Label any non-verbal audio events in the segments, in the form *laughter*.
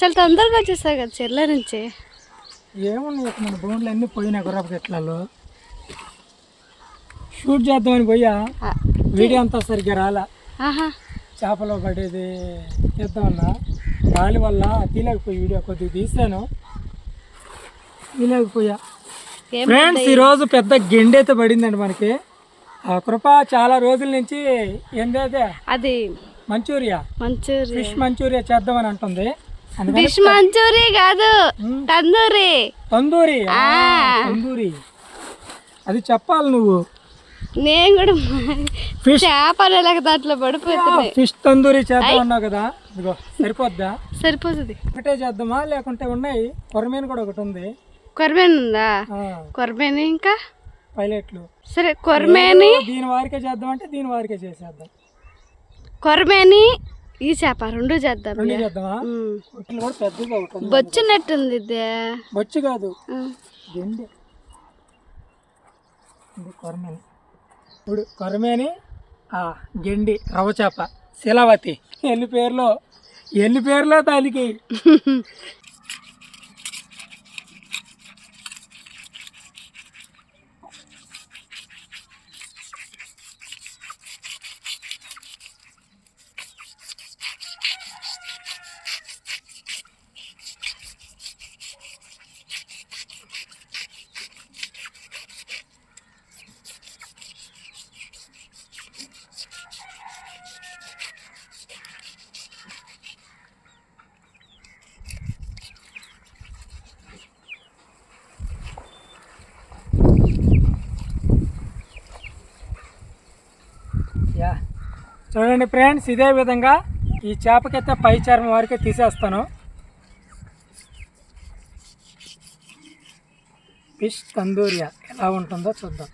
చాలా తొందరగా వచ్చేసావు కదా చెర్ల నుంచి. ఏమున్నాయి మన బోన్లు అన్నీ పోయినాయి గుర్రపు గట్లలో షూట్ చేద్దామని పోయా. వీడియో అంతా సరిగ్గా రాలా. ఆహా. చేపలు పడేది చేద్దామన్నా గాలి వల్ల తీయలేకపోయి వీడియో కొద్దిగా తీసాను తీయలేకపోయా ఏం ఫ్రెండ్స్ ఈరోజు పెద్ద గెండి అయితే పడిందండి మనకి. ఆ కృప చాలా రోజుల నుంచి ఏంటంటే అది? మంచూరియా? మంచూరి ఫిష్ మంచూరియా చేద్దామని అంటుంది. ఫిష్ మంచూరి కాదు తందూరి. తందూరి. తందూరి. అది చెప్పాలి నువ్వు. నేను కూడా ఫిష్. చేపలు ఎలాగ దాంట్లో పడిపోతున్నాయి ఫిష్ తందూరి చేద్దాం అన్నావు కదా. ఇదిగో సరిపోద్దా? సరిపోతుంది. ఒకటే చేద్దామా? లేకుంటే ఉన్నాయి. కొరమీన కూడా ఒకటి ఉంది. కొరమేను ఉందా? కొరమేను ఇంకా? పైలట్లు. సరే కొరమేని. దీని వారికే చేద్దామంటే దీని వారికే చేసేద్దాం. కొరమేని ఈ చేప రెండు చేద్దాం రెండు. చేద్దామా. ఇట్లా కూడా పెద్దగా ఒకటి ఉంది. బొచ్చినట్టుంది ఇది బొచ్చు కాదు. గెండి ఇది కొరమేని ఇప్పుడు కొరమేని ఆ గెండి రవ్వ చేప శిలావతి ఎన్ని పేర్లో ఎన్ని పేర్లో దానికి *laughs* యా చూడండి ఫ్రెండ్స్ ఇదే విధంగా ఈ చేపకైతే పై చర్మం వరకే తీసేస్తాను. ఫిష్ తందూరియా ఎలా ఉంటుందో చూద్దాం.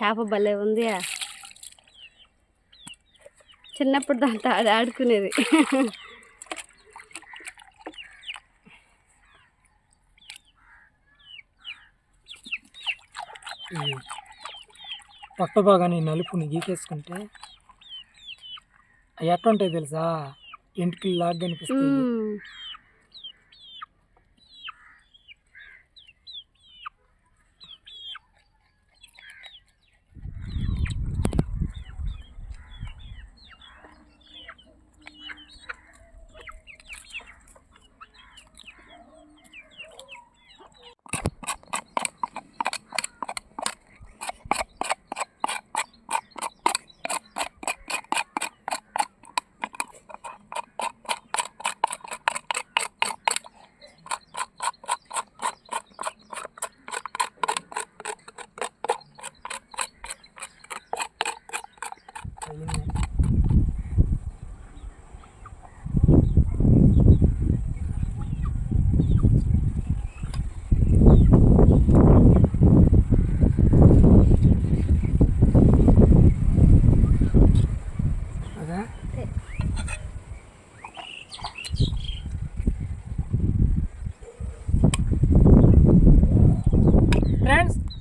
చేప భలే ఉంది. చిన్నప్పుడు దాంతో ఆడి ఆడుకునేది. పొట్ట భాగాన్ని నలుపుని గీకేసుకుంటే అవి ఎట్ట ఉంటాయి తెలుసా? ఎంటికి లాగా కనిపిస్తాయి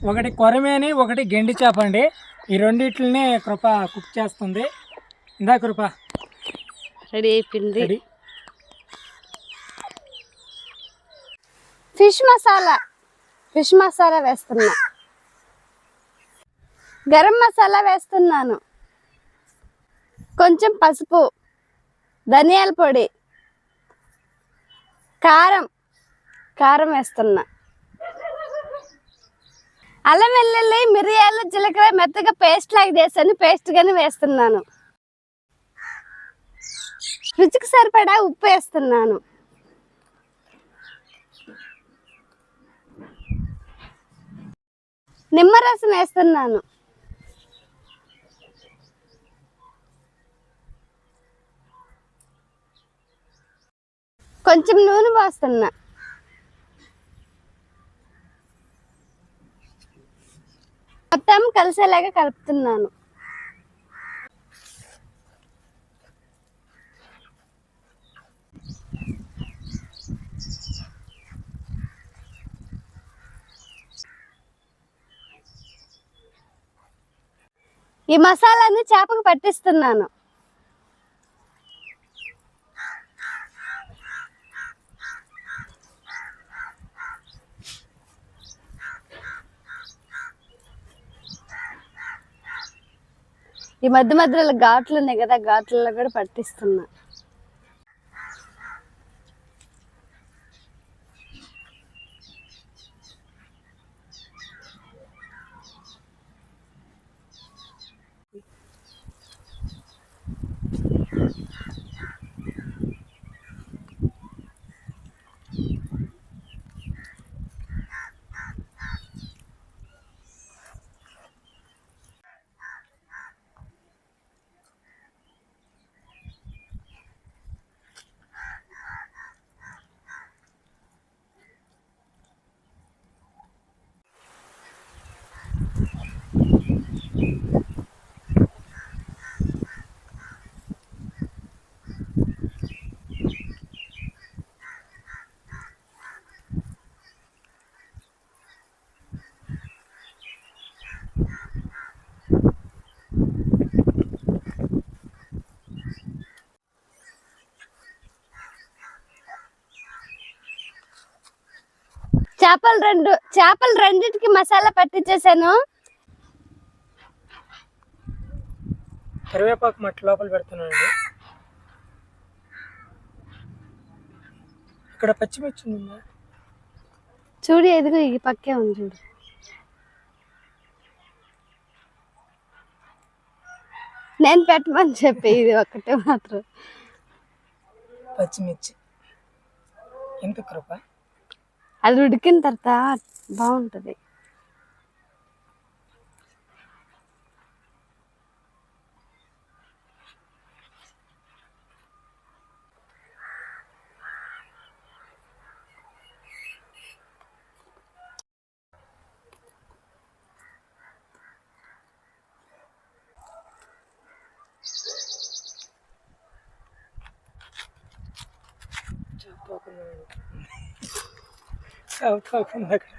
ఒకటి కొరమేని ఒకటి గెండి చేప అండి. ఈ రెండిట్లని కృప కుక్ చేస్తుంది. ఇందా కృప. రెడీ అయిపోయింది. Ready. Fish masala. Fish masala వేస్తున్నా. గరం మసాలా వేస్తున్నాను. కొంచెం పసుపు ధనియాల పొడి కారం కారం వేస్తున్నా. అల్లం వెల్లుల్లి మిరియాలు జీలకర్ర మెత్తగా పేస్ట్ లాగా చేశాను. పేస్ట్ గానే వేస్తున్నాను. రుచికి సరిపడా ఉప్పు వేస్తున్నాను. నిమ్మరసం వేస్తున్నాను. కొంచెం నూనె పోస్తున్నా. మొత్తం కలిసేలాగా కలుపుతున్నాను. ఈ మసాలాని చేపకు పట్టిస్తున్నాను. ఈ మధ్య మధ్యలో ఘాట్లు ఉన్నాయి కదా ఘాట్లలో కూడా పట్టిస్తున్నా. చేపలు రెండు చేపలు రెండింటికి మసాలా పట్టించేసాను. కరివేపాకు మట్టి లోపల పెడుతున్నానండి. ఇక్కడ పచ్చిమిర్చి ఉందా? చూడు ఎదుగు ఈ పక్కే ఉంది చూడు. నేను పెట్టమని చెప్పి ఇది ఒక్కటే మాత్రం. పచ్చిమిర్చి. ఎంత కృప? అది ఉడికిన తర్వాత బాగుంటుంది. చదువుకోకుండా అక్కడ చెప్పండి అయ్యో.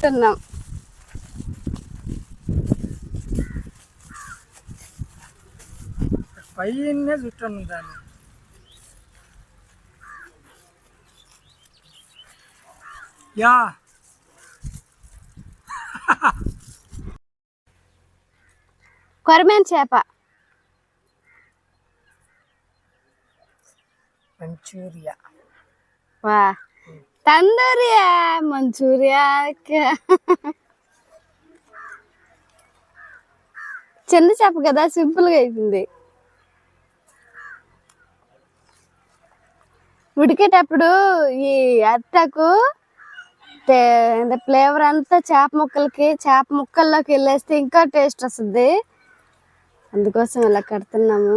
తిన్నాం పైనే చుట్టాను దాన్ని. యా కొరమేన్ చేప మంచూరియా. వా. తందూరియా మంచూరియా చిన్న చేప కదా సింపుల్గా అయిపోయింది. ఉడికేటప్పుడు ఈ అట్టకు ఫ్లేవర్ అంతా చేప ముక్కలకి చేప ముక్కల్లోకి వెళ్ళేస్తే ఇంకా టేస్ట్ వస్తుంది. అందుకోసం ఇలా కడుతున్నాము.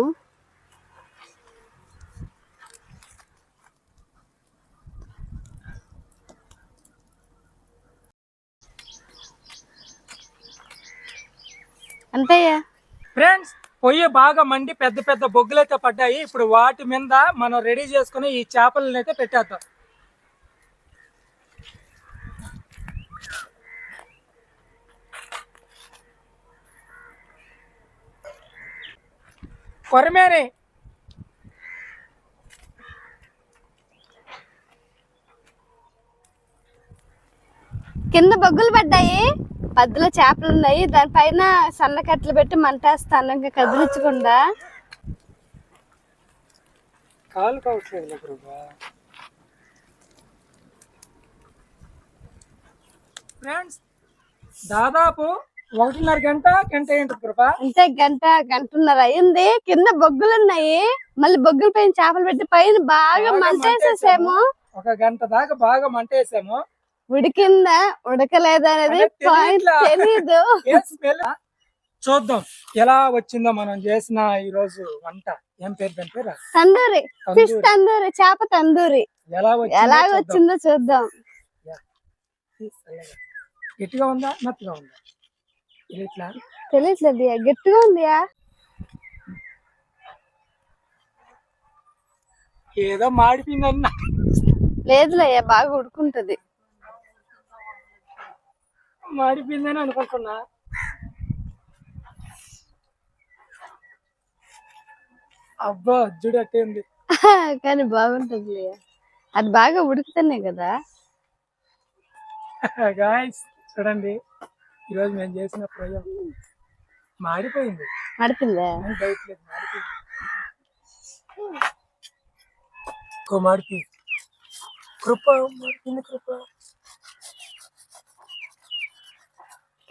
అంతేయా? ఫ్రెండ్స్ పొయ్యి బాగా మండి పెద్ద పెద్ద బొగ్గులైతే పడ్డాయి. ఇప్పుడు వాటి మీద మనం రెడీ చేసుకుని ఈ చేపలను అయితే పెట్టేద్దాం. కొరమేని కింద బొగ్గులు పడ్డాయి? మధ్యలో చేపలు ఉన్నాయి. దానిపైన సన్న కట్టలు పెట్టి మంటేస్తాను ఇంకా కదిలించకుండా. కాలు కావట్లేదు ప్రభా. ఫ్రెండ్స్ దాదాపు ఒకటిన్నర గంట గంట ఏంటి ప్రభా. అంటే గంట గంటన్నర అయింది. కింద బొగ్గులు ఉన్నాయి. మళ్ళీ బొగ్గుల పైన చేపలు పెట్టి పైన బాగా బాగా మంటేసేసాము. ఒక గంట దాకా బాగా మంటేసాము. ఉడికిందా? ఉడకలేదా అనేది అదే పాయింట్. తెలీదు? చూద్దాం. ఎలా వచ్చిందో మనం చేసిన ఈ రోజు వంట. ఏం పేరు దాని పేరు? తందూరి. ఫిష్ తందూరి. చేప తందూరి. ఎలా చూద్దాం. వచ్చిందో చూద్దాం. గట్టిగా ఉందా మెత్తగా ఉందా? ఇట్లా తెలియట్లేదు గట్టిగా ఉందియా? ఏదో మాడిపోయిందన్న. లేదులే బాగా ఉడుకుంటది. మాడిపోయిందని అనుకుంటున్నా. అబ్బా అజ్జుడు అట్టే ఉంది. *laughs* కానీ బాగుంటది అది బాగా ఉడుకుతానే కదా. *laughs* గాయస్ చూడండి. ఈరోజు మేము చేసిన ప్రయోగం. మాడిపోయింది. మాడిపోయింది. ఇంకో మాడిపోయింది. కృప మాడిపోయింది కృప.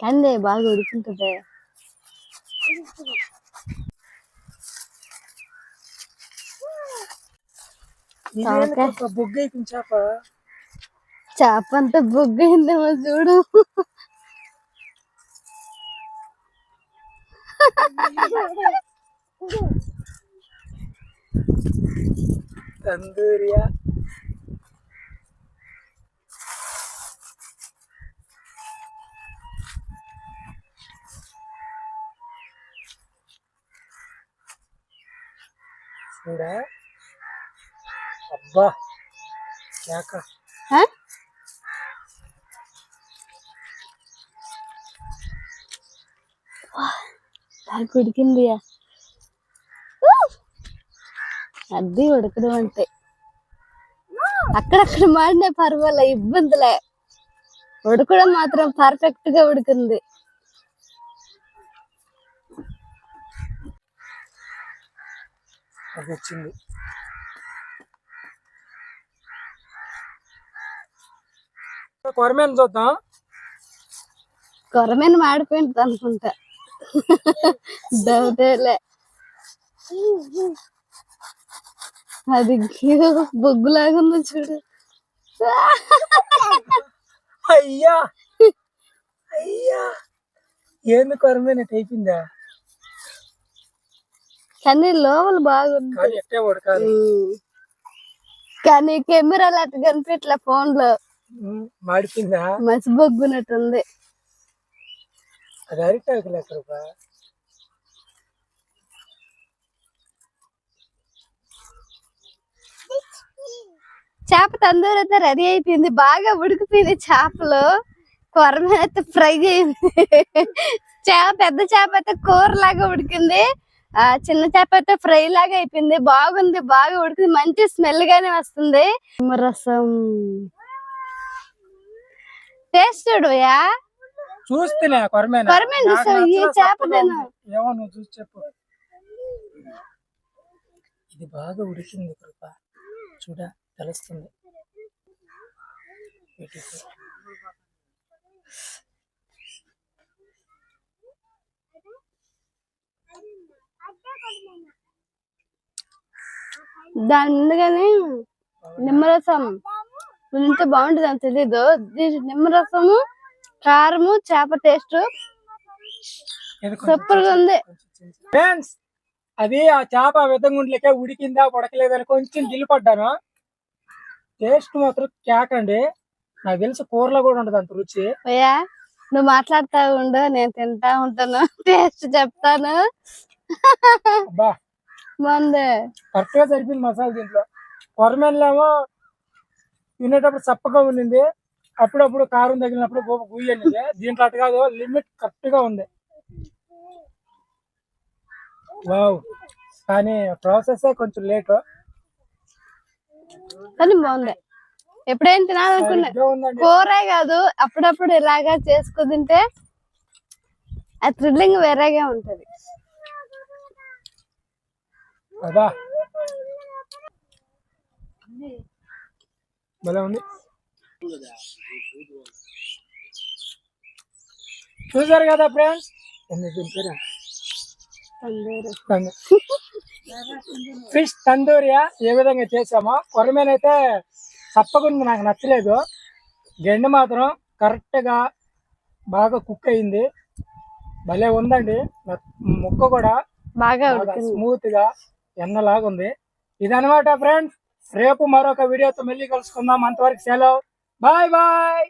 కానీ బాగా ఉడుకుంటది బొగ్గు చేప చేప అంతా బొగ్గైందేమో చూడు తందూరియా చూడా అబ్బా! కేక. ఆ? బాగా ఉడికింది అది ఉడకడం అంటే. అక్కడక్కడ మాడినా పర్వాలే ఇబ్బందిలే. ఉడకడం మాత్రం పర్ఫెక్ట్గా ఉడికింది. అది వచ్చింది. కొరమేను చూద్దాం. కొరమైన మాడిపోయింది అనుకుంటా. డౌటేలే. అది బొగ్గులాగా చూడు. అయ్యా! అయ్యా! ఏంది కొరమేను? అయిపోయిందా? కానీ లోపల బాగుంది. కానీ కెమెరాలు అట్లా కనిపించలే ఫోన్లో మాడిపోయిందా? మంచి బొగ్గునట్టుంది అది అరిటాకు లెక్క చేప తందూరు అయితే రెడీ అయిపోయింది. బాగా ఉడికిపోయింది చేపలు. కొరమైన ఫ్రై అయింది. చేప పెద్ద చేప అయితే కూర లాగా ఉడికింది. ఆ చిన్న చేప అయితే ఫ్రై లాగా అయిపోయింది. బాగుంది బాగా ఉడికింది. మంచి స్మెల్ గానే వస్తుంది. రసం. టేస్ట్ చూడుయా చూస్తేనే కొరమేన? కొరమేను చూసావా? ఈ చేప తిను. ఏమో నువ్వు చూసి చెప్పు. ఇది బాగా ఉడికింది కృప. చూడ తెలుస్తుంది. దాని ముందుగానే నిమ్మరసం. ఉంటే బాగుంటుంది అని తెలీదు. నిమ్మరసము కారము చేప టేస్ట్ సూపర్గా ఉంది. ఫ్రెండ్స్ అది ఆ చేప విధంగుండ్లకే ఉడికిందా ఉడకలేదని కొంచెం గిల్లిపడ్డాను టేస్ట్ మాత్రం కేక్ అండి. నాకు తెలిసి కూరలో కూడా ఉండదు అంత రుచి. నువ్వు మాట్లాడుతా ఉండు నేను తింటా ఉంటాను. *laughs* టేస్ట్ చెప్తాను. బాగుంది కరెక్ట్గా సరిపోయింది మసాలా దీంట్లో. కొరమేన్లేమో తినేటప్పుడు చప్పగా ఉండింది అప్పుడప్పుడు కారం తగిలినప్పుడు గోప గుయ్యండి దీంట్లో అటు కాదు లిమిట్ కరెక్ట్గా ఉంది. వావ్ కానీ ప్రాసెస్ కొంచెం లేట్ కానీ బాగుంది. ఎప్పుడైనా తినాలనుకున్నా. కూరే కాదు అప్పుడప్పుడు ఇలాగా చేసుకుని తింటే ఆ థ్రిల్లింగ్ వేరేగా ఉంటది. అబ్బా. భలే ఉంది. చూసారు కదా ఫ్రెండ్స్? ఫిష్ తందూరియా ఏ విధంగా చేసామో? కొరమేనైతే తప్పకుండా నాకు నచ్చలేదు. గెండి మాత్రం కరెక్ట్గా బాగా కుక్ అయింది. భలే ఉందండి. ముక్క కూడా బాగా బాగా ఎన్నలాగుంది. ఇదనమాట ఫ్రెండ్స్. రేపు మరొక వీడియోతో మళ్ళీ కలుసుకుందాం. అంతవరకు సెలవు. Bye bye.